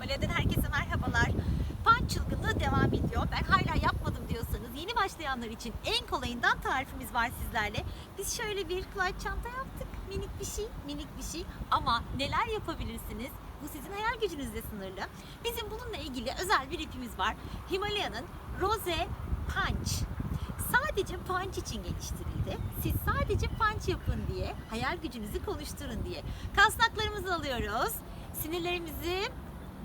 Himalaya'dan herkese merhabalar. Pan çılgınlığı devam ediyor. Ben hala yapmadım diyorsanız yeni başlayanlar için en kolayından tarifimiz var sizlerle. Biz şöyle bir kulak çanta yaptık. Minik bir şey, minik bir şey. Ama neler yapabilirsiniz? Bu sizin hayal gücünüzle sınırlı. Bizim bununla ilgili özel bir ipimiz var. Himalaya'nın Rose Punch. Sadece punch için geliştirildi. Siz sadece punch yapın diye, hayal gücünüzü konuşturun diye. Kasnaklarımızı alıyoruz. Sinirlerimizi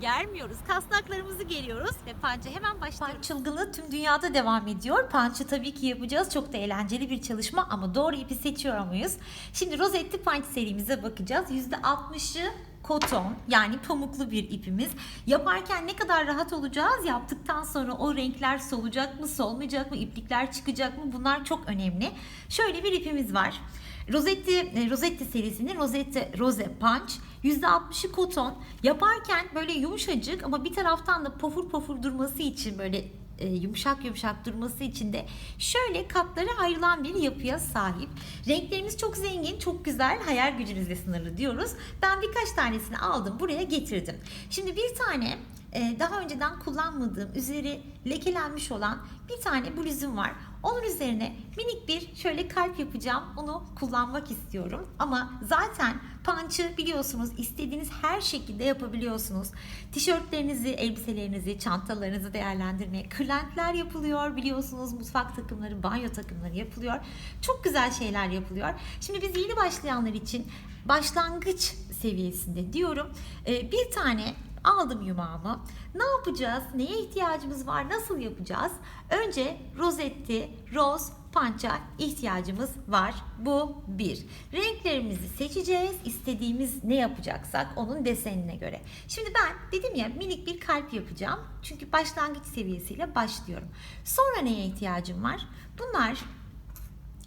germiyoruz. Kasnaklarımızı geriyoruz ve punch'a hemen başlıyoruz. Punch çılgınlığı tüm dünyada devam ediyor. Punch'ı tabii ki yapacağız. Çok da eğlenceli bir çalışma ama doğru ipi seçiyor muyuz? Şimdi Rosetti Punch serimize bakacağız. %60'ı koton yani pamuklu bir ipimiz. Yaparken ne kadar rahat olacağız? Yaptıktan sonra o renkler solacak mı, solmayacak mı, iplikler çıkacak mı? Bunlar çok önemli. Şöyle bir ipimiz var. Rosetti, e, Rosetti serisinin Rosetti Rose Punch %60'ı koton. Yaparken böyle yumuşacık ama bir taraftan da pofur pofur durması için böyle e, yumuşak yumuşak durması için de şöyle katları ayrılan bir yapıya sahip. Renklerimiz çok zengin, çok güzel, hayal gücünüzle sınırlı diyoruz. Ben birkaç tanesini aldım, buraya getirdim. Şimdi bir tane e, daha önceden kullanmadığım, üzeri lekelenmiş olan bir tane bluzum var. Onun üzerine minik bir şöyle kalp yapacağım. Onu kullanmak istiyorum. Ama zaten punch'ı biliyorsunuz istediğiniz her şekilde yapabiliyorsunuz. Tişörtlerinizi, elbiselerinizi, çantalarınızı değerlendirmeye kırlentler yapılıyor. Biliyorsunuz mutfak takımları, banyo takımları yapılıyor. Çok güzel şeyler yapılıyor. Şimdi biz yeni başlayanlar için başlangıç seviyesinde diyorum. Ee, bir tane aldım yumağımı. Ne yapacağız? Neye ihtiyacımız var? Nasıl yapacağız? Önce rozetti, roz, pança ihtiyacımız var. Bu bir. Renklerimizi seçeceğiz. İstediğimiz ne yapacaksak onun desenine göre. Şimdi ben dedim ya minik bir kalp yapacağım. Çünkü başlangıç seviyesiyle başlıyorum. Sonra neye ihtiyacım var? Bunlar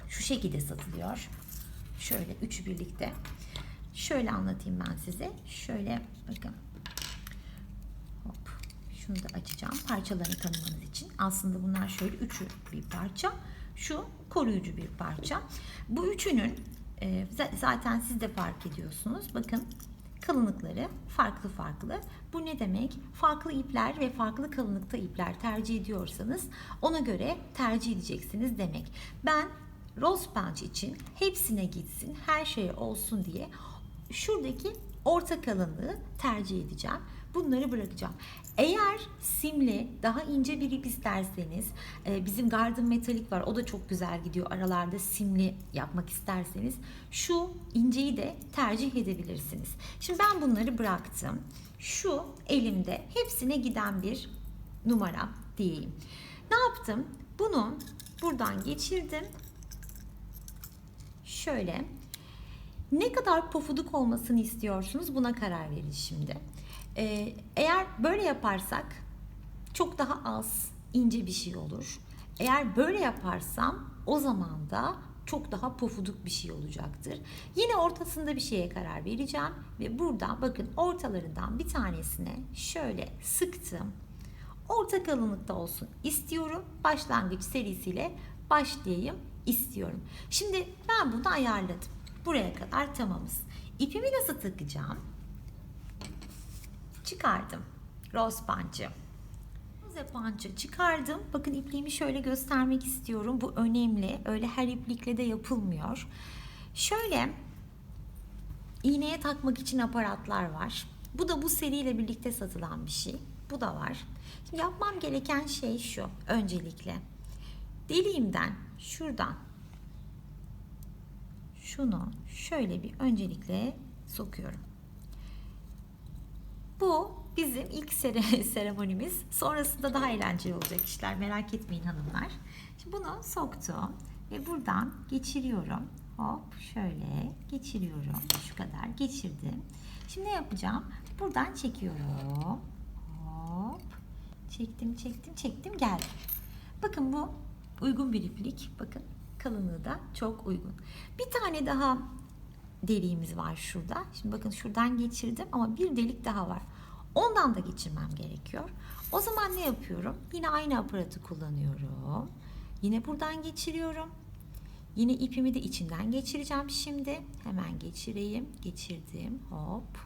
şu şekilde satılıyor. Şöyle üçü birlikte. Şöyle anlatayım ben size. Şöyle bakın. Şunu da açacağım parçalarını tanımanız için. Aslında bunlar şöyle üçü bir parça. Şu koruyucu bir parça. Bu üçünün e, zaten siz de fark ediyorsunuz. Bakın kalınlıkları farklı farklı. Bu ne demek? Farklı ipler ve farklı kalınlıkta ipler tercih ediyorsanız ona göre tercih edeceksiniz demek. Ben Rose Punch için hepsine gitsin, her şey olsun diye şuradaki orta kalınlığı tercih edeceğim. Bunları bırakacağım. Eğer simli, daha ince bir ip isterseniz, e, bizim Garden Metalik var. O da çok güzel gidiyor. Aralarda simli yapmak isterseniz şu inceyi de tercih edebilirsiniz. Şimdi ben bunları bıraktım. Şu elimde hepsine giden bir numara diyeyim. Ne yaptım? Bunu buradan geçirdim. Şöyle ne kadar pofuduk olmasını istiyorsunuz buna karar verin şimdi. Ee, eğer böyle yaparsak çok daha az ince bir şey olur. Eğer böyle yaparsam o zaman da çok daha pofuduk bir şey olacaktır. Yine ortasında bir şeye karar vereceğim ve burada bakın ortalarından bir tanesine şöyle sıktım. Orta kalınlıkta olsun istiyorum. Başlangıç serisiyle başlayayım istiyorum. Şimdi ben bunu ayarladım. Buraya kadar tamamız. İpimi nasıl takacağım? Çıkardım. Rose punch'ı. Rose punch'ı çıkardım. Bakın ipliğimi şöyle göstermek istiyorum. Bu önemli. Öyle her iplikle de yapılmıyor. Şöyle iğneye takmak için aparatlar var. Bu da bu seriyle birlikte satılan bir şey. Bu da var. Şimdi yapmam gereken şey şu. Öncelikle deliğimden şuradan şunu şöyle bir öncelikle sokuyorum. Bu bizim ilk seremonimiz. Sonrasında daha eğlenceli olacak işler. Merak etmeyin hanımlar. Şimdi bunu soktum ve buradan geçiriyorum. Hop şöyle geçiriyorum. Şu kadar geçirdim. Şimdi ne yapacağım? Buradan çekiyorum. Hop. Çektim, çektim, çektim, geldim. Bakın bu uygun bir iplik. Bakın kalınlığı da çok uygun. Bir tane daha deliğimiz var şurada. Şimdi bakın şuradan geçirdim ama bir delik daha var. Ondan da geçirmem gerekiyor. O zaman ne yapıyorum? Yine aynı aparatı kullanıyorum. Yine buradan geçiriyorum. Yine ipimi de içinden geçireceğim şimdi. Hemen geçireyim. Geçirdim. Hop.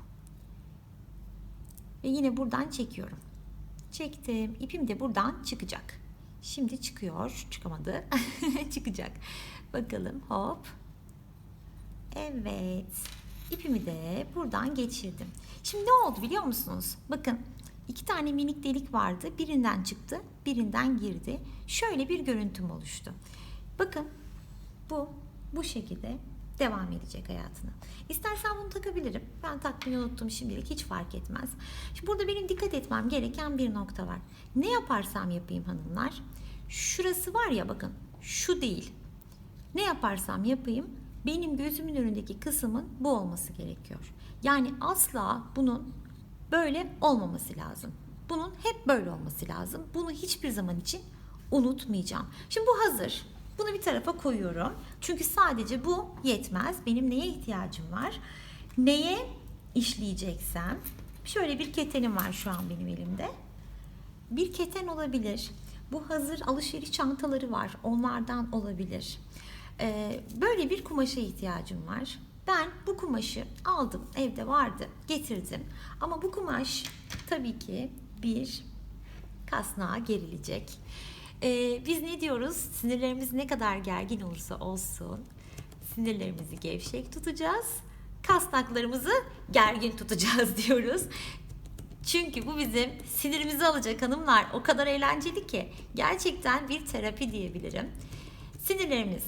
Ve yine buradan çekiyorum. Çektim. İpim de buradan çıkacak. Şimdi çıkıyor. Çıkamadı. Çıkacak. Bakalım. Hop. Evet. İpimi de buradan geçirdim. Şimdi ne oldu biliyor musunuz? Bakın iki tane minik delik vardı. Birinden çıktı, birinden girdi. Şöyle bir görüntüm oluştu. Bakın bu bu şekilde devam edecek hayatına. İstersen bunu takabilirim. Ben takmayı unuttum şimdilik hiç fark etmez. Şimdi burada benim dikkat etmem gereken bir nokta var. Ne yaparsam yapayım hanımlar. Şurası var ya bakın şu değil. Ne yaparsam yapayım benim gözümün önündeki kısmın bu olması gerekiyor. Yani asla bunun böyle olmaması lazım. Bunun hep böyle olması lazım. Bunu hiçbir zaman için unutmayacağım. Şimdi bu hazır. Bunu bir tarafa koyuyorum. Çünkü sadece bu yetmez. Benim neye ihtiyacım var? Neye işleyeceksem şöyle bir ketenim var şu an benim elimde. Bir keten olabilir. Bu hazır alışveriş çantaları var. Onlardan olabilir. Ee, böyle bir kumaşa ihtiyacım var. Ben bu kumaşı aldım. Evde vardı. Getirdim. Ama bu kumaş tabii ki bir kasnağa gerilecek. Ee, biz ne diyoruz? Sinirlerimiz ne kadar gergin olursa olsun sinirlerimizi gevşek tutacağız. Kasnaklarımızı gergin tutacağız diyoruz. Çünkü bu bizim sinirimizi alacak hanımlar. O kadar eğlenceli ki gerçekten bir terapi diyebilirim. Sinirlerimiz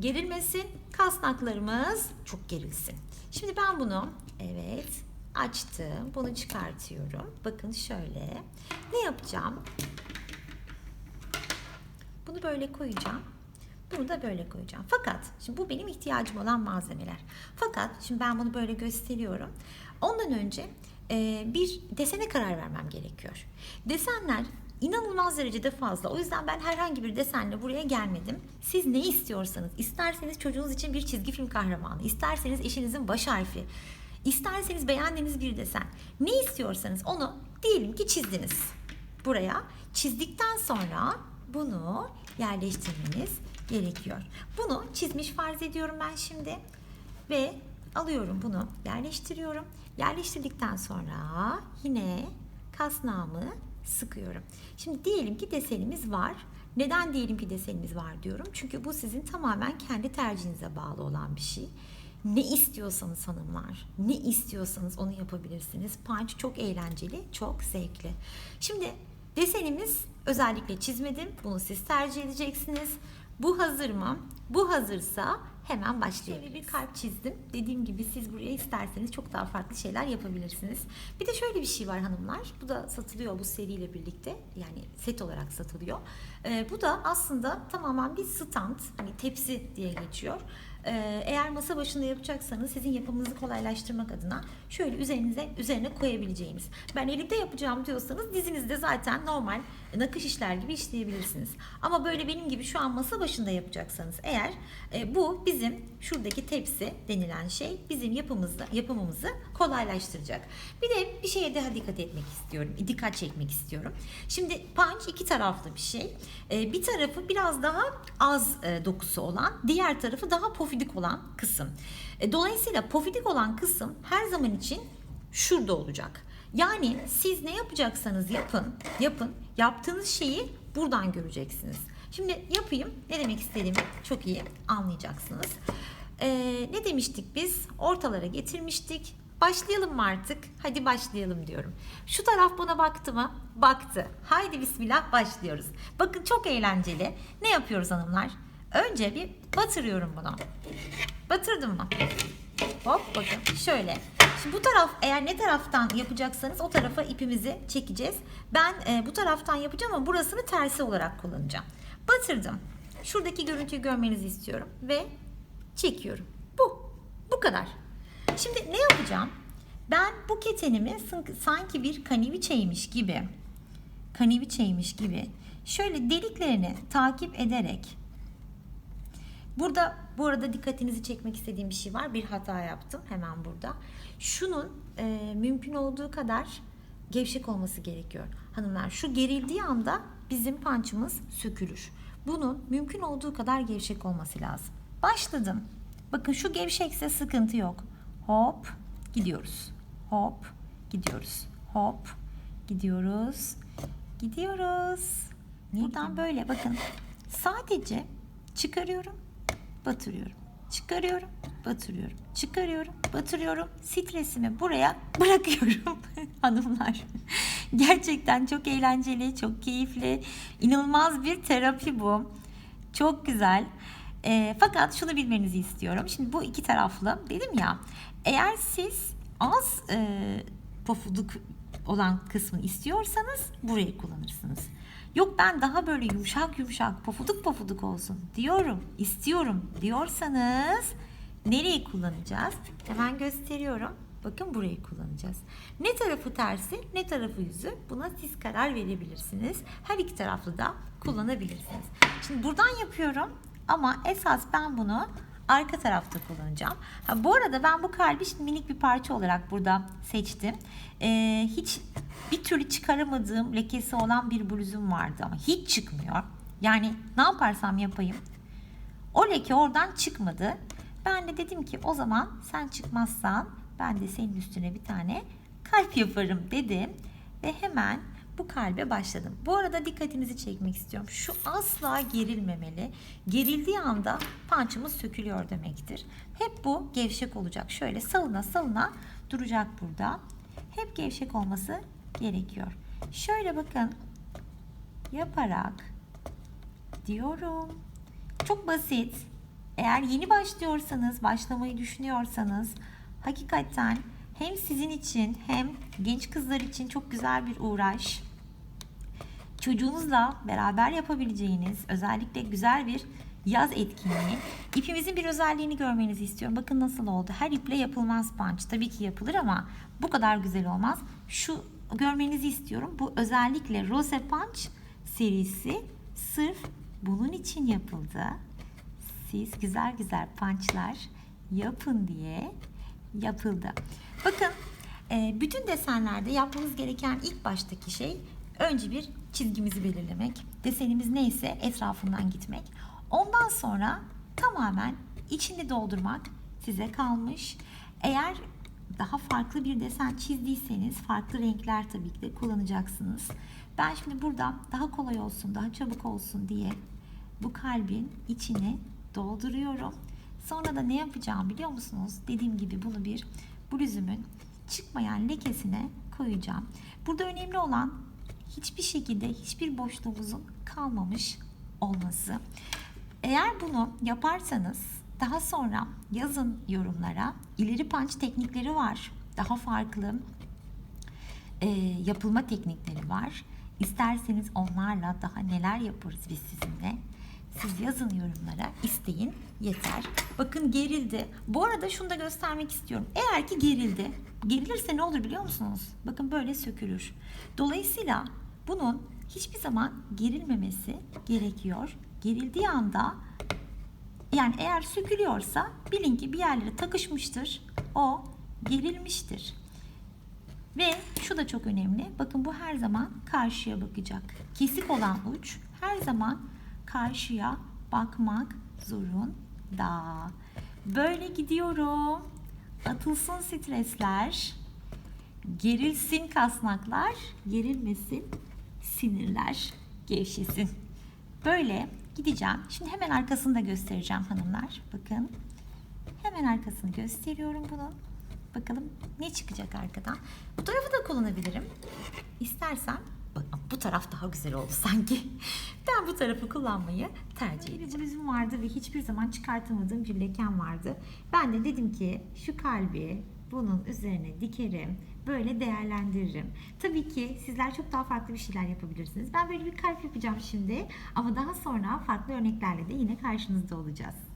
gerilmesin, kasnaklarımız çok gerilsin. Şimdi ben bunu evet açtım. Bunu çıkartıyorum. Bakın şöyle. Ne yapacağım? Bunu böyle koyacağım. Bunu da böyle koyacağım. Fakat şimdi bu benim ihtiyacım olan malzemeler. Fakat şimdi ben bunu böyle gösteriyorum. Ondan önce e, bir desene karar vermem gerekiyor. Desenler inanılmaz derecede fazla. O yüzden ben herhangi bir desenle buraya gelmedim. Siz ne istiyorsanız, isterseniz çocuğunuz için bir çizgi film kahramanı, isterseniz eşinizin baş harfi, isterseniz beğendiğiniz bir desen. Ne istiyorsanız onu diyelim ki çizdiniz buraya. Çizdikten sonra bunu yerleştirmeniz gerekiyor. Bunu çizmiş farz ediyorum ben şimdi ve alıyorum bunu yerleştiriyorum. Yerleştirdikten sonra yine kasnağımı sıkıyorum. Şimdi diyelim ki desenimiz var. Neden diyelim ki desenimiz var diyorum? Çünkü bu sizin tamamen kendi tercihinize bağlı olan bir şey. Ne istiyorsanız hanımlar, ne istiyorsanız onu yapabilirsiniz. Punch çok eğlenceli, çok zevkli. Şimdi desenimiz özellikle çizmedim. Bunu siz tercih edeceksiniz. Bu hazır mı? Bu hazırsa hemen başlayabiliriz. Şöyle bir kalp çizdim. Dediğim gibi siz buraya isterseniz çok daha farklı şeyler yapabilirsiniz. Bir de şöyle bir şey var hanımlar. Bu da satılıyor bu seriyle birlikte. Yani set olarak satılıyor. Ee, bu da aslında tamamen bir stand. Hani tepsi diye geçiyor. Ee, eğer masa başında yapacaksanız sizin yapımınızı kolaylaştırmak adına şöyle üzerinize üzerine koyabileceğiniz. Ben elimde yapacağım diyorsanız dizinizde zaten normal nakış işler gibi işleyebilirsiniz. Ama böyle benim gibi şu an masa başında yapacaksanız eğer e, bu bizim şuradaki tepsi denilen şey bizim yapımızda yapımımızı kolaylaştıracak. Bir de bir şeye daha dikkat etmek istiyorum. Dikkat çekmek istiyorum. Şimdi punch iki taraflı bir şey. E, bir tarafı biraz daha az e, dokusu olan, diğer tarafı daha pofidik olan kısım. E, dolayısıyla pofidik olan kısım her zaman için şurada olacak. Yani siz ne yapacaksanız yapın, yapın. Yaptığınız şeyi buradan göreceksiniz. Şimdi yapayım. Ne demek istediğimi çok iyi anlayacaksınız. Ee, ne demiştik biz? Ortalara getirmiştik. Başlayalım mı artık? Hadi başlayalım diyorum. Şu taraf bana baktı mı? Baktı. Haydi bismillah başlıyoruz. Bakın çok eğlenceli. Ne yapıyoruz hanımlar? Önce bir batırıyorum bunu. Batırdım mı? Hop bakın şöyle. Şimdi bu taraf eğer ne taraftan yapacaksanız o tarafa ipimizi çekeceğiz. Ben e, bu taraftan yapacağım ama burasını tersi olarak kullanacağım. Batırdım. Şuradaki görüntüyü görmenizi istiyorum ve çekiyorum. Bu. Bu kadar. Şimdi ne yapacağım? Ben bu ketenimi sanki bir kaniviçeymiş gibi kaniviçeymiş gibi şöyle deliklerini takip ederek Burada bu arada dikkatinizi çekmek istediğim bir şey var. Bir hata yaptım hemen burada. Şunun e, mümkün olduğu kadar gevşek olması gerekiyor. Hanımlar şu gerildiği anda bizim pançımız sökülür. Bunun mümkün olduğu kadar gevşek olması lazım. Başladım. Bakın şu gevşekse sıkıntı yok. Hop gidiyoruz. Hop gidiyoruz. Hop. Gidiyoruz. Gidiyoruz. Buradan böyle bakın. Sadece çıkarıyorum, batırıyorum. Çıkarıyorum, batırıyorum. Çıkarıyorum, batırıyorum. Stresimi buraya bırakıyorum hanımlar. Gerçekten çok eğlenceli, çok keyifli, inanılmaz bir terapi bu. Çok güzel. E, fakat şunu bilmenizi istiyorum. Şimdi bu iki taraflı dedim ya. Eğer siz az e, pofuduk olan kısmını istiyorsanız burayı kullanırsınız. Yok ben daha böyle yumuşak yumuşak pofuduk pofuduk olsun diyorum, istiyorum diyorsanız nereyi kullanacağız? Hemen gösteriyorum. Bakın burayı kullanacağız. Ne tarafı tersi, ne tarafı yüzü buna siz karar verebilirsiniz. Her iki taraflı da kullanabilirsiniz. Şimdi buradan yapıyorum ama esas ben bunu arka tarafta kullanacağım. Ha, bu arada ben bu kalbi şimdi minik bir parça olarak burada seçtim. Ee, hiç bir türlü çıkaramadığım lekesi olan bir bluzum vardı ama hiç çıkmıyor. Yani ne yaparsam yapayım o leke oradan çıkmadı. Ben de dedim ki o zaman sen çıkmazsan ben de senin üstüne bir tane kalp yaparım dedim ve hemen bu kalbe başladım. Bu arada dikkatinizi çekmek istiyorum. Şu asla gerilmemeli. Gerildiği anda pançımız sökülüyor demektir. Hep bu gevşek olacak. Şöyle salına salına duracak burada. Hep gevşek olması gerekiyor. Şöyle bakın yaparak diyorum. Çok basit. Eğer yeni başlıyorsanız, başlamayı düşünüyorsanız hakikaten hem sizin için hem genç kızlar için çok güzel bir uğraş. Çocuğunuzla beraber yapabileceğiniz özellikle güzel bir yaz etkinliği. İpimizin bir özelliğini görmenizi istiyorum. Bakın nasıl oldu. Her iple yapılmaz punch. Tabii ki yapılır ama bu kadar güzel olmaz. Şu görmenizi istiyorum. Bu özellikle Rose Punch serisi sırf bunun için yapıldı. Siz güzel güzel punchlar yapın diye yapıldı. Bakın e, bütün desenlerde yapmamız gereken ilk baştaki şey önce bir çizgimizi belirlemek. Desenimiz neyse etrafından gitmek. Ondan sonra tamamen içini doldurmak size kalmış. Eğer daha farklı bir desen çizdiyseniz farklı renkler tabii ki de kullanacaksınız. Ben şimdi burada daha kolay olsun, daha çabuk olsun diye bu kalbin içini dolduruyorum. Sonra da ne yapacağım biliyor musunuz? Dediğim gibi bunu bir bluzumun çıkmayan lekesine koyacağım. Burada önemli olan hiçbir şekilde hiçbir boşluğumuzun kalmamış olması. Eğer bunu yaparsanız daha sonra yazın yorumlara ileri punch teknikleri var. Daha farklı e, yapılma teknikleri var. İsterseniz onlarla daha neler yaparız biz sizinle. Siz yazın yorumlara, isteyin yeter. Bakın gerildi. Bu arada şunu da göstermek istiyorum. Eğer ki gerildi, gerilirse ne olur biliyor musunuz? Bakın böyle sökülür. Dolayısıyla bunun hiçbir zaman gerilmemesi gerekiyor. Gerildiği anda yani eğer sökülüyorsa bilin ki bir yerlere takışmıştır. O gerilmiştir. Ve şu da çok önemli. Bakın bu her zaman karşıya bakacak. Kesik olan uç her zaman karşıya bakmak zorunda. Böyle gidiyorum. Atılsın stresler. Gerilsin kasnaklar. Gerilmesin sinirler. Gevşesin. Böyle gideceğim. Şimdi hemen arkasını da göstereceğim hanımlar. Bakın. Hemen arkasını gösteriyorum bunun. Bakalım ne çıkacak arkadan. Bu tarafı da kullanabilirim. İstersen bu taraf daha güzel oldu sanki. Ben bu tarafı kullanmayı tercih. Bir bluzum vardı ve hiçbir zaman çıkartamadığım bir lekem vardı. Ben de dedim ki şu kalbi bunun üzerine dikerim. Böyle değerlendiririm. Tabii ki sizler çok daha farklı bir şeyler yapabilirsiniz. Ben böyle bir kalp yapacağım şimdi. Ama daha sonra farklı örneklerle de yine karşınızda olacağız.